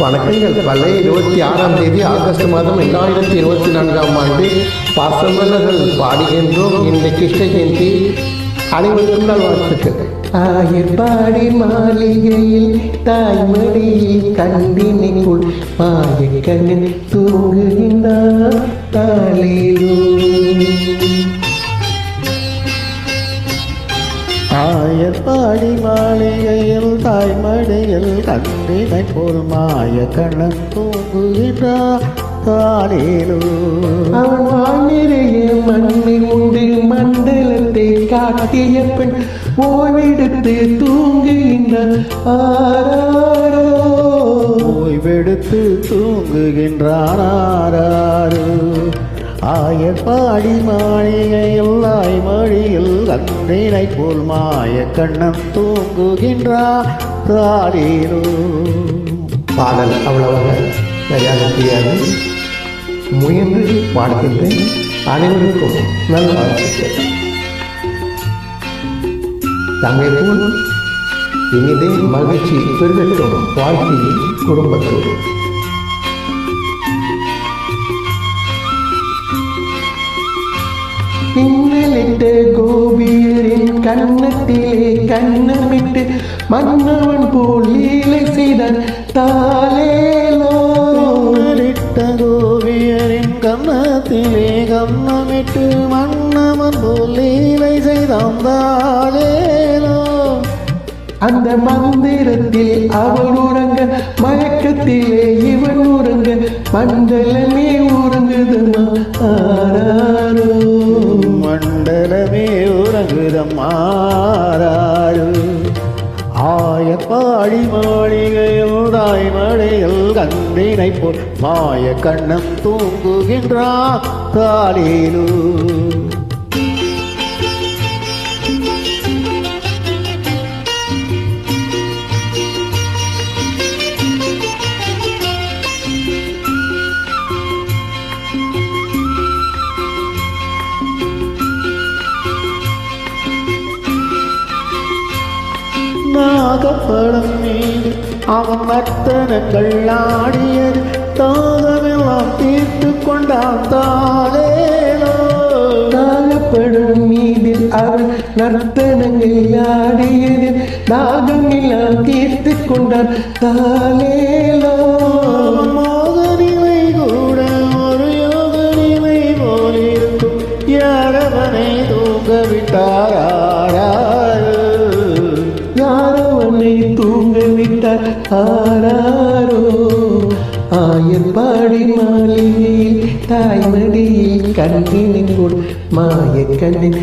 வணக்கங்கள். பழைய இருபத்தி ஆறாம் தேதி ஆகஸ்ட் மாதம் இரண்டாயிரத்தி இருபத்தி நான்காம் ஆண்டு பாசமலர்கள் பாடுகின்றோம். இந்த கிருஷ்ண ஜெயந்தி அனைவருக்கும் நல்வாழ்த்துக்கள் ஆயர்பாடி மாளிகையில் தாய்மடியில் கண்டினிக்குள் மாயக்கண்ணில் தூங்குகின்றார். தாளேலோ ஆயப்பாடி மாளிகையில் தாய்மடியில் கண்டினை போல் மாய கண்ணன் தூங்குகின்றார் தாளேலோ அவன் வானிறைய மண்ணை உண்டு மண்டலத்தை காட்டிய பெண் ஓய்வெடுத்து தூங்குகின்றான் ஆராரோ. ஓய்வெடுத்து தூங்குகின்றாராரு ஆயப்பாடி மாளிகையில்லாய் மொழியில் கண்ணினை போல் மாய கண்ணம் தூங்குகின்றார் தாளேலோ பாடல் அவ்வளவாக சரியாக தெரியாது முயன்று பாடுகின்றேன். அனைவருக்கும் நல்ல வாழ்த்துக்கள் தங்கை போல் இனிதே மகிழ்ச்சி பெருகட்டும் வாழ்க்கையில் குடும்பத்தோடு. பின்னலிட்ட கோபியரின் கன்னத்திலே கண்ணமிட்டு மன்னவன் போல் லீலை செய்தான் தாலேலோ மன்னரிட்ட கோவியரின் கன்னத்திலே கன்னமிட்டு மன்னமன் போல் லீலை செய்தாலேலோ அந்த மந்திரத்தில் அவள் உறங்க மயக்கத்திலே இவன் உறங்க மண்டலமே உறங்குதுமா ஆயப்பாடி மாளிகையில் தாய்மழையில் கண்டினை போல் மாய கண்ணம் தூங்குகின்றார் காலிலூ நாகப்படம் மீது அவன் நர்த்தனங்கள் ஆடியது தாகமெல்லாம் தீர்த்து கொண்டான் தாலேலோ நாகப்படும் மீதில் அவள் நர்த்தனங்கள் ஆடியது நாகம் எல்லாம் தீர்த்து கொண்டான் தாலேலோ விட்டார் ஆராரோ ஆயர்பாடி மாளிகையில் தாய்மடியில் கண்ணினின் கொடு மாய கண்ணில்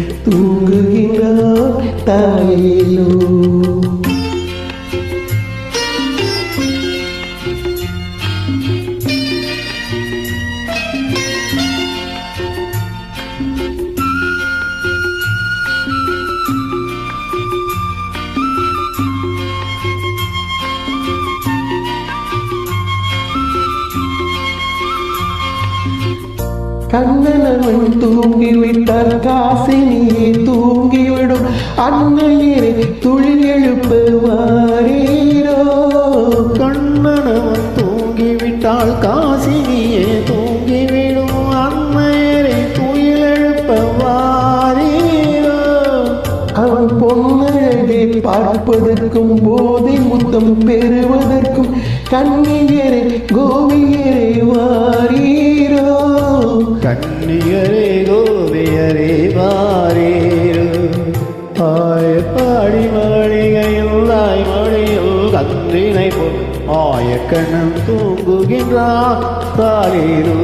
கண்ணனவன் தூங்கிவிட்டால் காசினியே தூங்கிவிடும். அன்னையரை துளி எழுப்புவாரீரோ. கண்ணனவன் தூங்கிவிட்டால் காசினியே தூங்கிவிடும். அன்னையரை துயிலெழுப்ப வாரீரோ அவன் பொன்னழகை பார்ப்பதற்கும் போதை முத்தம் பெறுவதற்கும் கண்ணியரை கோவியரை வாரீரோ கந்தினை போல் ஆய கண்ணம் தூங்குகின்றார் தாரீரோ